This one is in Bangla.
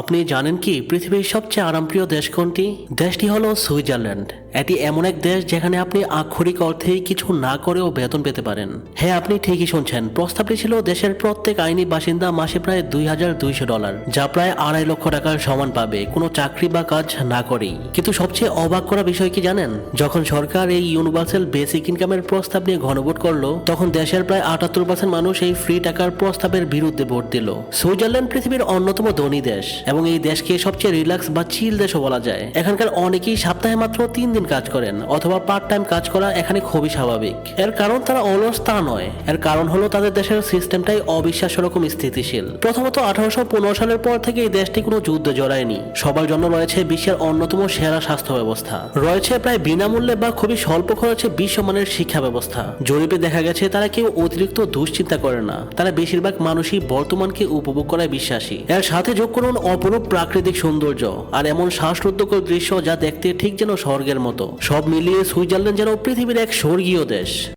আপনি জানেন কি পৃথিবীর সবচেয়ে আরামপ্রিয় দেশ কোনটি দেশটি হলো সুইজারল্যান্ড। এটি এমন এক দেশ যেখানে আপনি আক্ষরিক অর্থেই কিছু না করেও বেতন পেতে পারেন। হ্যাঁ আপনি ঠিকই শুনছেন। প্রস্তাবটি ছিল দেশের প্রত্যেক আইনি বাসিন্দা মাসে প্রায় দুই হাজার দুইশো ডলার, যা প্রায় আড়াই লক্ষ টাকার সমান পাবে কোনো চাকরি বা কাজ না করেই। কিন্তু সবচেয়ে অবাক করা বিষয় কি জানেন? যখন সরকার এই ইউনিভার্সাল বেসিক ইনকামের প্রস্তাব নিয়ে ঘনভোট করল, তখন দেশের প্রায় আটাত্তর পার্সেন্ট মানুষ এই ফ্রি টাকার প্রস্তাবের বিরুদ্ধে ভোট দিল। সুইজারল্যান্ড পৃথিবীর অন্যতম ধনী দেশ এবং এই দেশকে সবচেয়ে রিল্যাক্স বা চিল দেশও বলা যায়। এখানকার অনেকেই সপ্তাহে মাত্র তিন দিন কাজ করেন অথবা পার্ট টাইম কাজ করা এখানে খুবই স্বাভাবিক। এর কারণ তারা অলস তা নয়। এর কারণ হলো তাদের দেশের সিস্টেমটাই অবিশ্বাস্য রকম স্থিতিশীল। প্রথমত আঠারোশো পনেরো সালের পর থেকে এই দেশটি কোনো যুদ্ধে জড়ায়নি। সবার জন্য রয়েছে বিশ্বের অন্যতম সেরা স্বাস্থ্য ব্যবস্থা। রয়েছে প্রায় বিনামূল্যে বা খুবই স্বল্প খরচে বিশ্বমানের শিক্ষা ব্যবস্থা। জরিপে দেখা গেছে, তারা কেউ অতিরিক্ত দুশ্চিন্তা করে না। তারা বেশিরভাগ মানুষই বর্তমানকে উপভোগ করায় বিশ্বাসী। এর সাথে যোগ করুন অপরূপ প্রাকৃতিক সৌন্দর্য আর এমন শ্বাসরুদ্ধকর দৃশ্য যা দেখতে ঠিক যেন স্বর্গের মতো। সব মিলিয়ে সুইজারল্যান্ড যেন পৃথিবীর এক স্বর্গীয় দেশ।